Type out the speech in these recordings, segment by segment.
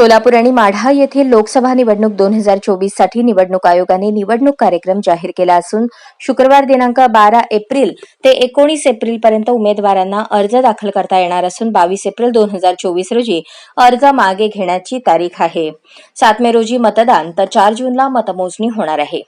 सोलापूर आणि माढा येथील लोकसभा निवडणूक दोन हजार चोवीससाठी निवडणूक आयोगाने निवडणूक कार्यक्रम जाहीर केला असून शुक्रवार दिनांक बारा एप्रिल ते एकोणीस एप्रिल पर्यंत उमेदवारांना अर्ज दाखल करता येणार असून बावीस एप्रिल दोन हजार चोवीस रोजी अर्ज मागे घेण्याची तारीख आहे. सात मे रोजी मतदान तर चार जूनला मतमोजणी होणार आहे.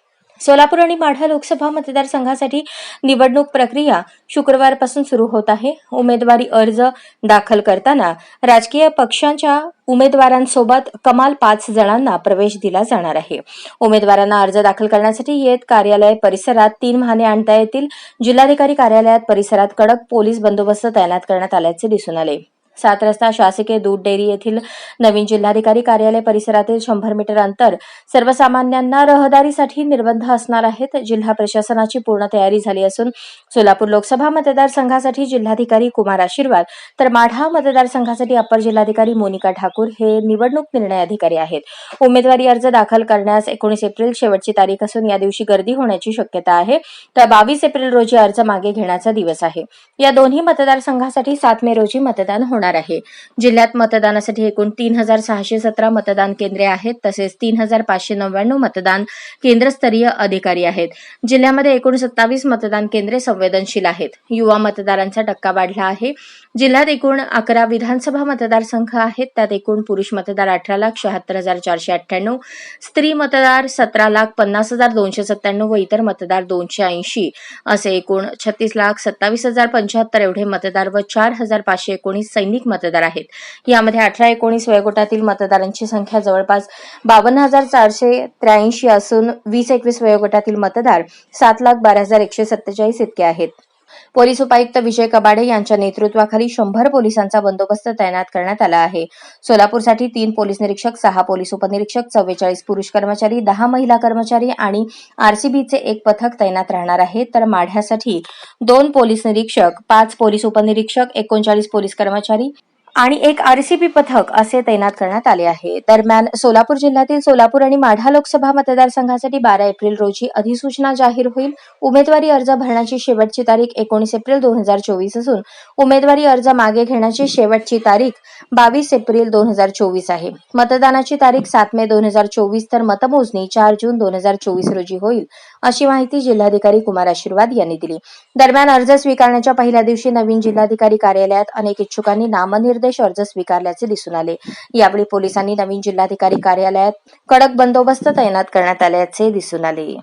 सोलापूर आणि माढा लोकसभा मतदारसंघासाठी निवडणूक प्रक्रिया शुक्रवारपासून सुरू होत आहे. उमेदवारी अर्ज दाखल करताना राजकीय पक्षांच्या उमेदवारांसोबत कमाल पाच जणांना प्रवेश दिला जाणार आहे. उमेदवारांना अर्ज दाखल करण्यासाठी येत कार्यालय परिसरात तीन वाहने आणता येतील. जिल्हाधिकारी कार्यालयात परिसरात कडक पोलीस बंदोबस्त तैनात करण्यात आल्याचे दिसून आले. सात रस्ता शासकीय दूध डेअरी येथील नवीन जिल्हाधिकारी कार्यालय परिसरातील शंभर मीटर अंतर सर्वसामान्यांना रहदारीसाठी निर्बंध असणार आहेत. जिल्हा प्रशासनाची पूर्ण तयारी झाली असून सोलापूर लोकसभा मतदारसंघासाठी जिल्हाधिकारी कुमार आशीर्वाद तर माढा मतदारसंघासाठी अपर जिल्हाधिकारी मोनिका ठाकूर हे निवडणूक निर्णय अधिकारी आहेत. उमेदवारी अर्ज दाखल करण्यास एकोणीस एप्रिल शेवटची तारीख असून या दिवशी गर्दी होण्याची शक्यता आहे. तर बावीस एप्रिल रोजी अर्ज मागे घेण्याचा दिवस आहे. या दोन्ही मतदारसंघासाठी सात मे रोजी मतदान होणार आहे. जिल्ह्यात मतदानासाठी एकूण तीन हजार सहाशे सतरा मतदान केंद्रे आहेत. तसेच तीन हजार पाचशे नव्याण्णव मतदान केंद्रस्तरीय अधिकारी आहेत. जिल्ह्यामध्ये एकूण सत्तावीस मतदान केंद्रे संवेदनशील आहेत. युवा मतदारांचा टक्का वाढला आहे. जिल्ह्यात एकूण अकरा विधानसभा मतदारसंघ आहेत. त्यात एकूण पुरुष मतदार अठरा लाख शहात्तर हजार चारशे अठ्ठ्याण्णव स्त्री मतदार सतरा लाख पन्नास हजार दोनशे सत्त्याण्णव व इतर मतदार दोनशे ऐंशी असे एकूण छत्तीस लाख सत्तावीस हजार पंच्याहत्तर एवढे मतदार व चार हजार पाचशे एकोणीस सैनिक मतदार आहेत. यामध्ये अठरा एकोणीस वयोगटातील मतदारांची संख्या जवळपास बावन्न हजार चारशे त्र्याऐंशी असून वीस एकवीस वयोगटातील मतदार सात लाख बारा हजार एकशे सत्तेचाळीस इतके आहेत. पोलीस उपायुक्त विजय कबाडे यांच्या नेतृत्वाखाली शंभर पोलिसांचा बंदोबस्त तैनात करण्यात आला आहे. सोलापूरसाठी तीन पोलीस निरीक्षक सहा पोलीस उपनिरीक्षक चव्वेचाळीस पुरुष कर्मचारी दहा महिला कर्मचारी आणि आरसीबीचे एक पथक तैनात राहणार आहे. तर माढ्यासाठी दोन पोलीस निरीक्षक पाच पोलीस उपनिरीक्षक एकोणचाळीस पोलीस कर्मचारी आणि एक आरसीबी पथक असे तैनात करण्यात आले आहे. दरम्यान सोलापूर जिल्ह्यातील सोलापूर आणि माढा लोकसभा मतदारसंघासाठी बारा एप्रिल रोजी अधिसूचना जाहीर होईल. उमेदवारी अर्ज भरण्याची शेवटची तारीख एकोणीस एप्रिल दोन हजार चोवीस असून उमेदवारी अर्ज मागे घेण्याची शेवटची तारीख बावीस एप्रिल दोन हजार चोवीस आहे. मतदानाची तारीख सात मे दोन हजार चोवीस तर मतमोजणी चार जून दोन हजार चोवीस रोजी होईल. अशी माहिती जिल्हाधिकारी कुमार आशीर्वाद यांनी दिली. दरम्यान अर्ज स्वीकारण्याच्या पहिल्या दिवशी नवीन जिल्हाधिकारी कार्यालयात अनेक इच्छुकांनी नामनिर्देश अर्ज स्वीकारल्याचे दिसून आले. यावेळी पोलिसांनी नवीन जिल्हाधिकारी कार्यालयात कडक बंदोबस्त तैनात करण्यात आल्याचे दिसून आले.